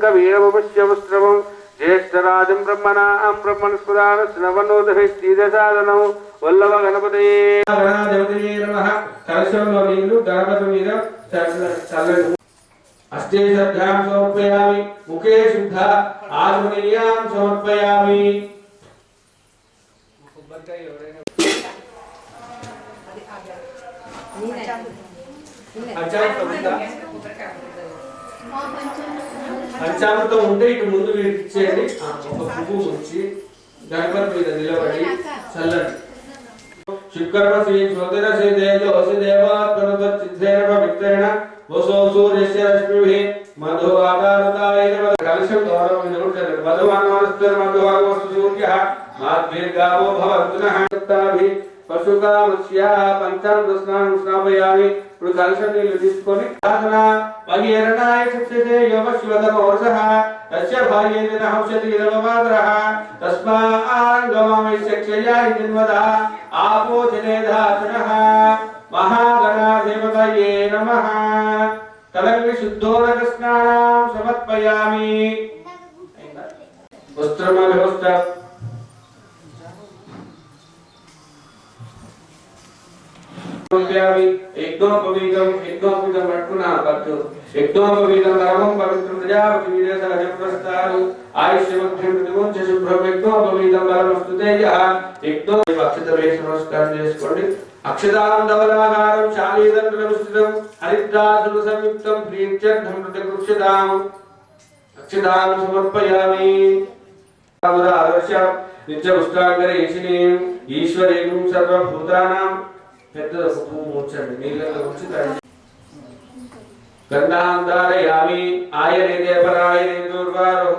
వీరముపశ్యవస్త్రవం జ్యేష్ఠరాజం బ్రహ్మణాం బ్రహ్మణస్పదాన శ్రవణోదహిస్తీరసాదనం వల్లభ గణపతయే. గణాధిపతయే నమః. కలశంలో నీళ్ళు గణపతి మీద చల్ల- చల్లని అష్టేషభ్యాం సమర్పయామి. ముఖే శుద్ధ. ఆత్మనీయాం సమర్పయామి. ఉందా? పంచామృతం ఉంటే ఇటు ముందు వీరికి ఇచ్చేయండి. ఒక పువ్వు ఉంచి గణపతి మీద నిలబడి చల్లండి. శుక్రమ శ్రీ జ్యోతిర శ్రీ తేజో శ్రీ దేవాత్మనుత చిత్రేణ పవిత్రేణ వసో సూర్యస్య రశ్మిభిః మధు ఆకారతాయ కలశం గౌరవం నిరుద్ధరి మధు మానవస్తర్ మధు సూర్య మాద్వీర్గావో మాద్భిర్గావో భవంతునః. పశుగా పశుకామస్య పంచామృత స్నానం స్నాపయామి ఇప్పుడు కలుష నీళ్ళు తీసుకొని సాధన మహీరణాయ చక్షతే యోగ శివతమోర్షః తస్య భార్యేన హంసతి రవమాతరః తస్మాంగమామి శక్షయాయ జన్మద ఆపో జనేధాతునః మహాగణాధిపతయే నమ తలంగి శుద్ధోదక స్నానం సమర్పయామి వస్త్రమభివస్త్ర యజ్ఞోపవీతం యజ్ఞోపవీతం పట్టుకున్నా పట్టు యజ్ఞోపవీతం పరమం పవిత్రం ప్రజాపతి విదేశ ప్రస్తారు ఆయుష్యమధ్యం ప్రతిమోచ శుభ్రం. యజ్ఞోపవీతం పరమస్తు తేజ యజ్ఞో అక్షత వేష నమస్కారం చేసుకోండి. అక్షదానం ధవలాకారం శాలీదండ విస్తృతం హరిద్రాసుల సంయుక్తం ప్రీత్యర్థం ప్రతికృష్యతాం అక్షదాం సమర్పయామి. నిత్య పుష్టాంగర ఈశినీం ఈశ్వరీం సర్వభూతానాం. పెద్ద పువ్వు ఉంచండి నీళ్ళలో ఉంచి గంధాంధారయామి. ఆయనే దేవరాయనే దుర్వారో.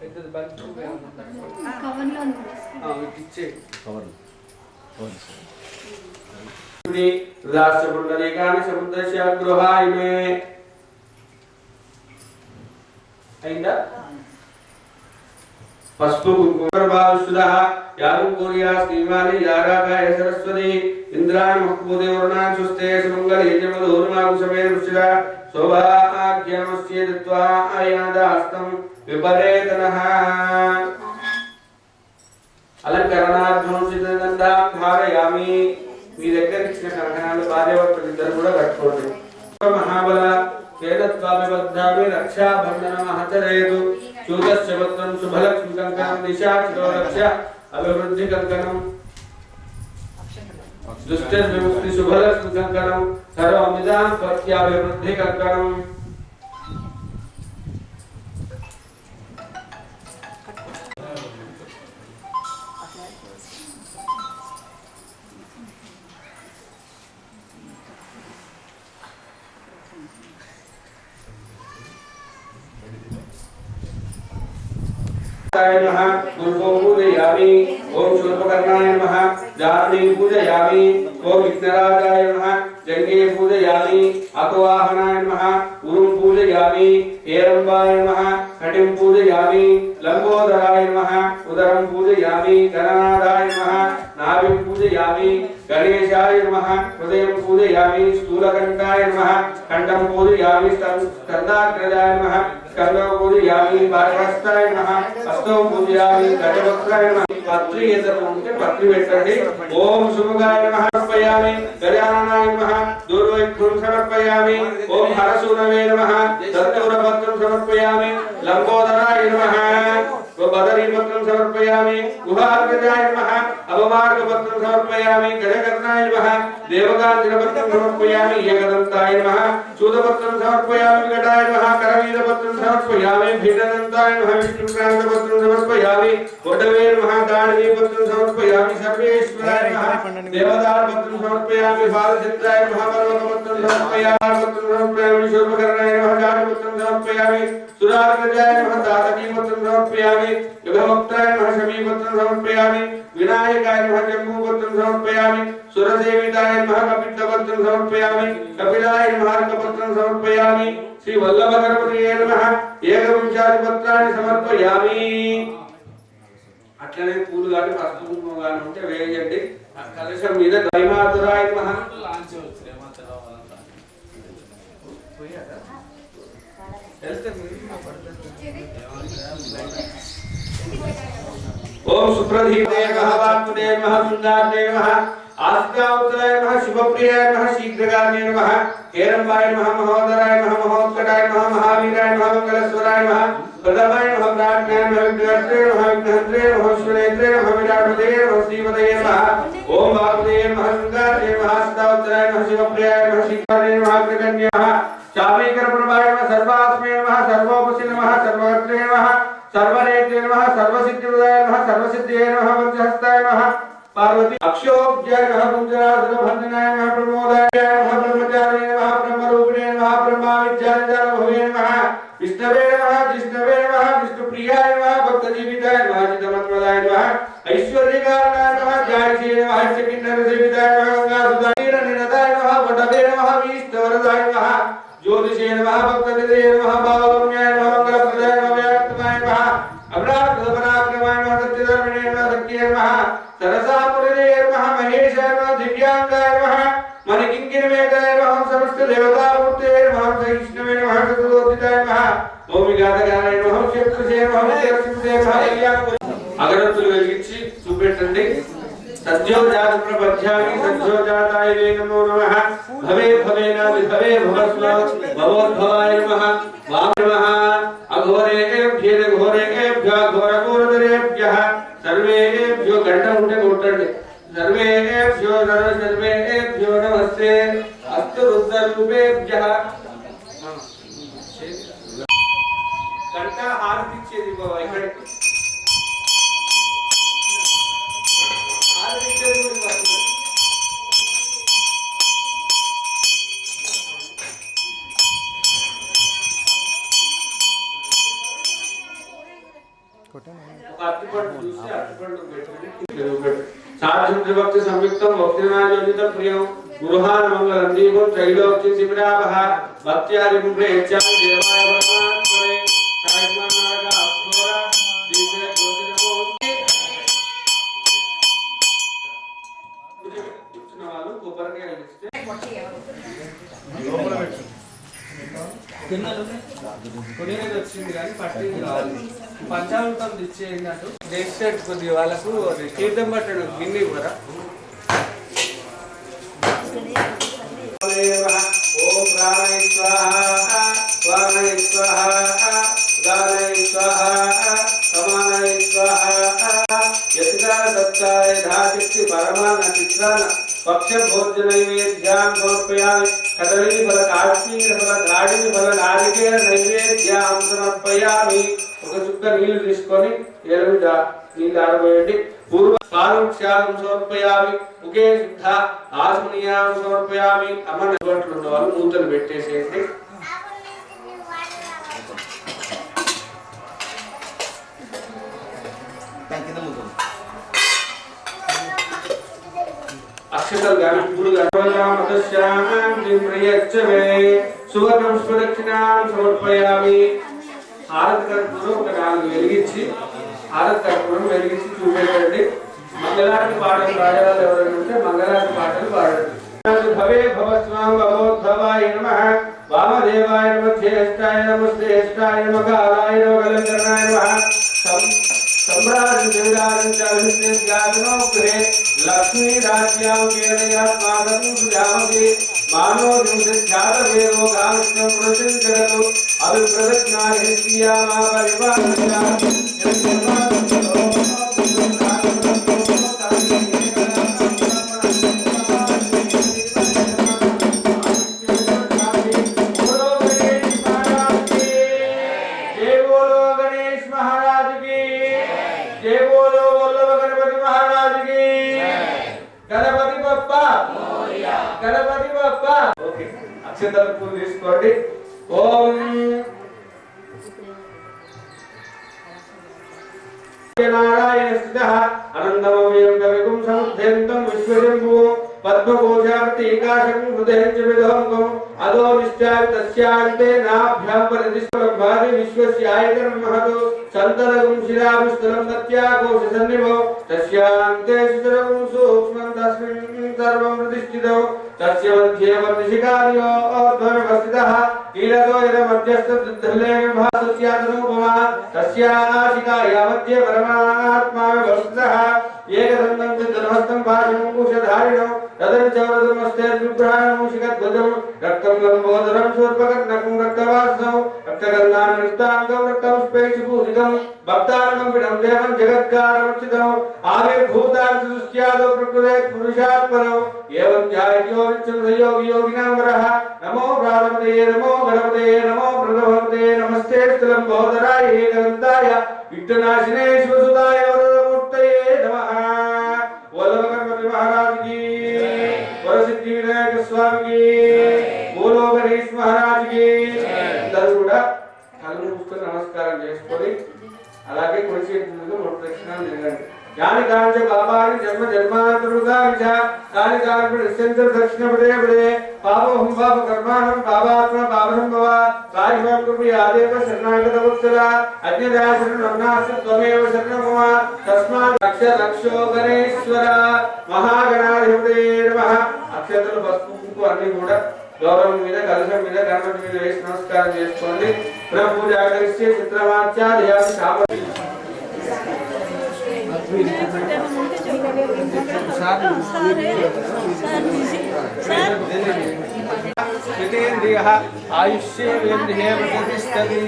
పెద్దది బంతి పువ్వు ఏమన్నా ఉందా? ఆ, ఇటు ఇచ్చేయి. ఇది రాష్ట్రపుండరీకాని సముద్రస్య గృహాయ మే అయిందా? పసుపు కుంకుమ భావిస్తుద యాగం శ్రీమాని యాగాకాయ సరస్వతి ఇంద్రాణి మహ్మూదే వరుణాన్ సుస్తే సుమంగళి జమధూర్మాగు సమేత దత్వా అయాదాస్తం విపరేతనః. అలంకరణార్థం ధారయామి మీ దగ్గర ఇచ్చిన కంకణాలు భార్యాభర్తలు ఇద్దరు కూడా కట్టుకోండి. మహాబల వేదత్వాభిబద్ధామి రక్షాబంధన మహచరేతు योगस्य वत्रं शुभलक्ष्मी कंकणं निशाचरोरक्ष्य अभिवृद्धि कंकणं दुष्टैर्विमुक्ति शुभलक्ष्मी कंकणं सर्वमिदां पत्याभिवृद्धि कंकणं पूजयामि ओम शूर्पकर्णाय नमः जारणीं पूजयामि ओम विघ्नराजाय नमः जङ्गे पूजयामि अकवाहनाय नमः, गुरुं पूजयामि हेरम्बाय नमः कटिं पूजयामि। लंबोदराय नमः, उदरं पूजयामि, गणनादाय नमः, नाभिं पूजयामि, गणेशाय नमः, हृदयं पूजयामि, स्थूलकण्ठाय नमः खण्डं पूजयामि स्तन्दाग्रजाय नमः स्कन्दं पूजयामि बालहस्ताय नमः, हस्तौ पूजयामि गजवक्त्राय नमः। पत्री ये सब उनके पत्री ओम नमः गजाननाय नमः ओम नमः समर्पयामि लंबोदराय नमः। गोदरीपत्रं समर्पयामि। गुहार्घ्याय नमः। अवमार्गपत्रं समर्पयामि। गजकर्णाय नमः। देवकाञ्चनपत्रं समर्पयामि। एकदन्ताय नमः। चूदपत्रं समर्पयामि। विकटाय नमः। करवीरपत्रं समर्पयामि। भेदनन्ताय नमः। विष्णुक्रान्तपत्रं समर्पयामि। वडवे नमः। दानवीपत्रं समर्पयामि। सर्वेश्वराय नमः। देवदानपत्रं समर्पयामि। बालचित्राय नमः। पर्वतपत्रं समर्पयामि। पत्रं समर्पयामि। शोभकरणाय नमः। సమర్పయామి. సురాగ్రజాయ నమః దాతకీపత్రం సమర్పయామి. యుగభక్తాయ నమః శమీపత్రం సమర్పయామి. వినాయకాయ నమః జంబూపత్రం సమర్పయామి. సురసేవితాయ నమః కపిత్తపత్రం సమర్పయామి. కపిలాయ నమః కపత్రం సమర్పయామి. శ్రీ వల్లభ గణపతియే నమః. ఏకవింశాది పత్రాన్ని సమర్పయామి. అట్లనే పూలు కానీ పసుపు కుంకుమ కానీ ఉంటే వేయండి. ఆ కలశం మీద దైమాతురాయ నమః. ఓం సుప్రధీపే ओम सुप्रधीदेव वात्मदेव नमः सुंदरदेव नमः आस्तावतराय नमः, शुभप्रियाय नमः, शीघ्रगामिने नमः हेरम्बाय नमः, महोदराय नमः, महोत्कटाय नमः, महावीराय नमः मंगलेश्वराय नमः प्रदमाय नमः प्राज्ञाय नमः विघ्नहर्त्रे नमः विघ्नहर्त्रे नमः विश्वनेत्रे नमः विराटपदये नमः, श्रीपदये नमः, ओम वाग्देव नमः सुंदरदेव नमः आस्तावतराय नमः, शिवप्रियाय नमः शीघ्रगामिने नमः, अग्रगण्य नमः शामीकरप्रभाय सर्वात्मे नमः, सर्वोपसि नमः सर्वकर्त्रे नमः, सर्वनेत्रे नमः, सर्वसिद्धिप्रदाय नमः, सर्वसिद्धिये नमः वज्रहस्ताय नमः। पार्वती अक्षोभ्याय नमः पुञ्जरासुरभञ्जनाय नमः, प्रमोदाय नमः, ब्रह्मचारिणे नमः, ब्रह्मरूपिणे नमः ब्रह्माविद्यानिजानुभवे नमः। विष्णवे नमः, जिष्णवे नमः, विष्णुप्रियाय नमः, भक्तजीविताय नमः चितमन्वदाय नमः। ऐश्वर्यकारणाय नमः जानकीय नमः हंसकिन्नरसेविताय नमः गङ्गासुताय निरनिरदाय नमः, वटवे नमः वीष्टवरदाय नमः। నమః వటవే నమః వీష్టవరదాయ నమః ज्योतिषे नमः भक्तनिधे नमः भावगम्याय नमः मंगलप्रदाय नमः व्याप्तमाय नमः अमराकृतपराक्रमाय नमः सत्यधर्मिणे नमः सत्ये नमः सरसापुरिणे नमः महेशाय नमः दिव्यांगाय नमः मणिकिङ्किणमेकाय नमः समस्त देवतामूर्ते नमः सहिष्णवे नमः चतुर्दोदिताय नमः ఓం విఘాతగాయ నమః శక్తిసే నమః శక్తిసే నమః అగరత్తులు వెలిగించి చూపెట్టండి सद्यो जात प्रपद्यामि सद्योजाताय वे नमो। नमः भवे भवेनामि भवे भवस्व। भवोद्भवाय नमः। वाम नमः। अघोरेभ्येन घोरेभ्यः घोरघोरदरेभ्यः सर्वेभ्यो गण्डमुटे एभ्यो नर सर्वे एभ्यो नमस्ते। अस्तु रुद्ररूपेभ्यः कंटा हार पीछे दिखो సాధుద్ర భక్తి సంయుక్తం భక్తినాయోజితం ప్రియం. గృహాన మంగళం దీపం త్రైలోక్య శిబిరావహ భక్త్యాది ప్రేత్యామి దేవాయ పరమాత్మనే సాయిమానాగ అప్సోర దీపే జ్యోతిరమో కూర్చున్న వాళ్ళు కొబ్బరికాయ ఇస్తే. కొనేది వచ్చింది కానీ పట్టింది కావాలి పంచామృతం తెచ్చేయండి అటు చేసేటట్టు కొద్దిగా వాళ్ళకు అది తీర్థం పట్టడు గిన్నె కూడా ఓం ప్రాణయ స్వాహ. ప్రాణయ స్వాహ గానయ స్వాహ సమానయ స్వాహ యతికార ధాశక్తి పరమాన చిత్రాన పక్ష భోజనైవేద్యాన్ సమర్పయామి కదళీ బల కాశ్మీర బల గాడి బల నారికేల నైవేద్యాం సమర్పయామి ఒక చుక్క నీళ్ళు తీసుకొని ఏడు నీళ్ళు ఆడబోయండి పూర్వ పాదం క్షారం సమర్పయామి. ఒకే శుద్ధ ఆత్మనీయాం సమర్పయామి. అమ్మ నిలబట్లు ఉన్న వాళ్ళు మూతలు పెట్టేసేయండి. అక్షతలు గాని పూలు సువర్ణం స్వదక్షిణాం సమర్పయామి. హారతి కర్పూరం ఒక నాలుగు వెలిగించి హారతి కర్పూరం వెలిగించి చూపేటండి మంగళారతి పాటలు పాడాలి ఎవరైనా ఉంటే మంగళారతి పాటలు పాడండి. భవే భవస్వాం భవోద్భవాయ నమ. వామదేవాయ నమ. శ్రేష్టాయ నమ. శ్రేష్టాయ నమ. కాలాయ నమ. కలంకరణాయ నమ. సంభ్రాజం దేవదారం చాలి గానో గ్రహే లక్ష్మీ రాజ్యాం కేరయా పాదం సుజామతి మానో దివసాత వేదో గావిష్ణం ప్రసించరతు అవి ప్రదక్షిణా హిస్తియా మా పరివారం అక్షతల పూలు తీసుకోండి ఓం. నారాయణ స్థితః. అనందమవ్యం కవిగుం సముద్ధయంతం విశ్వజంబు పద్మకోశావతి హృదయం చ విధోంగం అదో నిశ్చాయ తస్యాంతే నాభ్యాం పరిదిష్టం విశ్వస్యాయతనం సంతరగం తస్యాంతే సూక్ష్మం తస్మిన్ సర్వం ప్రతిష్ఠితం. तस्य मध्ये वर्षिकार्यो अर्थव्यवस्थितः कीलतो यद मध्यस्थ वृद्धलेन भासुत्यादनुपमा तस्यानाशिका यावद्ये परमात्मा व्यवस्थितः एकदन्तं चित्रहस्तं भाषमुकुशधारिणौ तदर्चवरदमस्ते विभ्राणमुषिकध्वजं रक्तं लम्बोदरं शूर्पकर्णकं रक्तवासं रक्तगन्धानृष्टाङ्गं रक्तपुष्पैषुपूजितं भक्तारकम्पिणं देवं जगत्कारमर्चितम् आविर्भूतार्थदृष्ट्यादौ प्रकृते पुरुषात् परम् एवं ध्यायो विच्छुद्धयोगि योगिनां वरः नमो प्राणपतये नमो गणपतये नमो प्रणवपतये नमस्ते स्थलम्बोदराय एकदन्ताय विघ्ननाशिने शिवसुताय वरदमूर्तये నమస్కారం చేసుకొని అలాగే కుడి చేతి ముందు మూడు ప్రదక్షిణాలు తిరగండి యాని కాంచ పాపాని జన్మ జన్మాంతరుగా విచ కాని కాని నిశ్చంత దక్షిణ పదే పదే పాపహం పాప కర్మాణం పాపాత్మ పాపసంభవ భవ ఆదేవ శరణాగత వత్సల అజ్ఞదాశరణం నమ్నాస్తి త్వమేవ శరణం మమ తస్మాత్ రక్ష రక్షో గణేశ్వర మహాగణాధిపతే నమః. అక్షతలు పసుపు అన్ని కూడా గౌరవం మీద కలశం మీద గణపతి మీద వేసి నమస్కారం చేసుకోండి పునః పూజ ఆచరిస్తే చిత్రమాచార్యాన్ని శాప జితేంద్రియ ఆయుష్యేంద్రియ ప్రతిష్టతి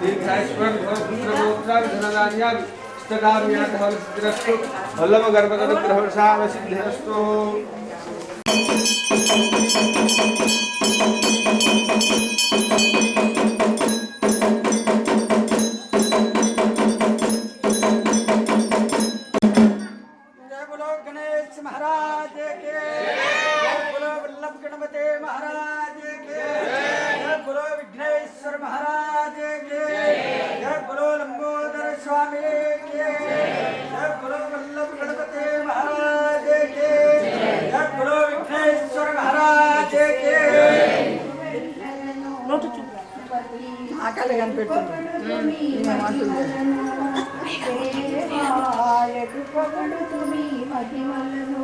దీర్ఘాయుష్మన్పుత్రమోత్రాధనధాన్యాన్ని ఇష్టకామ్యార్థవసిద్ధిరస్తు Thank you. ఆకలి కనిపెడుతుంది. పొగడుతుమి మహిమలను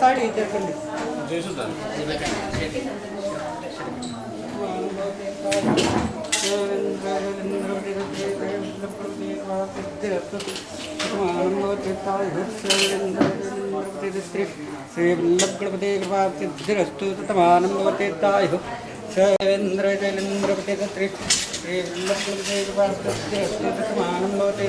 ముందుకు సైడ్ చెప్పండి శ్రీవల్లభగణపతి కృపా సిద్ధిరస్తు తమానం భవతి తాయు శైవేంద్ర జైలేంద్రపతి శ్రీ శ్రీవల్లభగణపతి కృపా సిద్ధిరస్తు తమానం భవతి